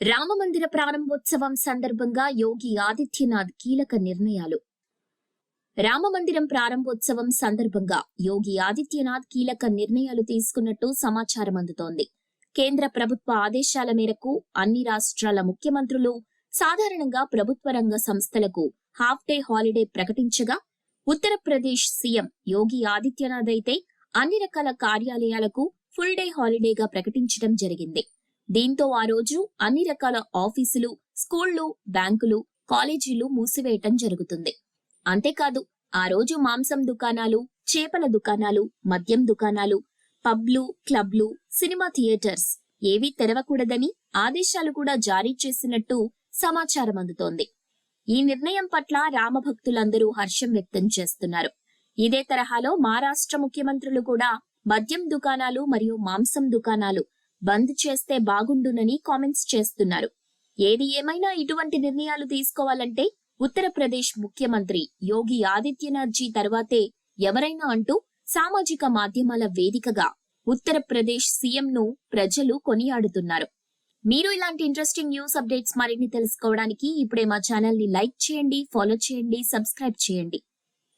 రామమందిర ప్రారంభోత్సవం సందర్భంగా యోగి ఆదిత్యనాథ్ కీలక నిర్ణయాలు. రామమందిరం ప్రారంభోత్సవం సందర్భంగా యోగి ఆదిత్యనాథ్ కీలక నిర్ణయాలు తీసుకున్నట్టు సమాచారం అందుతోంది. కేంద్ర ప్రభుత్వ ఆదేశాల మేరకు అన్ని రాష్ట్రాల ముఖ్యమంత్రులు సాధారణంగా ప్రభుత్వ రంగ సంస్థలకు హాఫ్ డే హాలిడే ప్రకటించగా ఉత్తరప్రదేశ్ సీఎం యోగి ఆదిత్యనాథ్ అయితే అన్ని రకాల కార్యాలయాలకు ఫుల్ డే హాలిడేగా ప్రకటించడం జరిగింది. దీంతో ఆ రోజు అన్ని రకాల ఆఫీసులు స్కూళ్ళు బ్యాంకులు కాలేజీలు మూసివేయటం జరుగుతుంది. అంతేకాదు ఆ రోజు మాంసం దుకాణాలు చేపల దుకాణాలు మద్యం దుకాణాలు పబ్లు క్లబ్లు సినిమా థియేటర్స్ ఏవీ తెరవకూడదని ఆదేశాలు కూడా జారీ చేసినట్టు సమాచారం అందుతోంది. ఈ నిర్ణయం పట్ల రామభక్తులందరూ హర్షం వ్యక్తం చేస్తున్నారు. ఇదే తరహాలో మహారాష్ట్ర ముఖ్యమంత్రులు కూడా మద్యం దుకాణాలు మరియు మాంసం దుకాణాలు బంద్ చేస్తే బాగుండునని కామెంట్స్ చేస్తున్నారు. ఏది ఏమైనా ఇటువంటి నిర్ణయాలు తీసుకోవాలంటే ఉత్తరప్రదేశ్ ముఖ్యమంత్రి యోగి ఆదిత్యనాథ్జీ తర్వాతే ఎవరైనా అంటూ సామాజిక మాధ్యమాల వేదికగా ఉత్తరప్రదేశ్ సీఎంను ప్రజలు కొనియాడుతున్నారు. మీరు ఇలాంటి ఇంట్రెస్టింగ్ న్యూస్ అప్డేట్స్ మరిన్ని తెలుసుకోవడానికి ఇప్పుడే మా ఛానల్ని లైక్ చేయండి ఫాలో చేయండి సబ్స్క్రైబ్ చేయండి.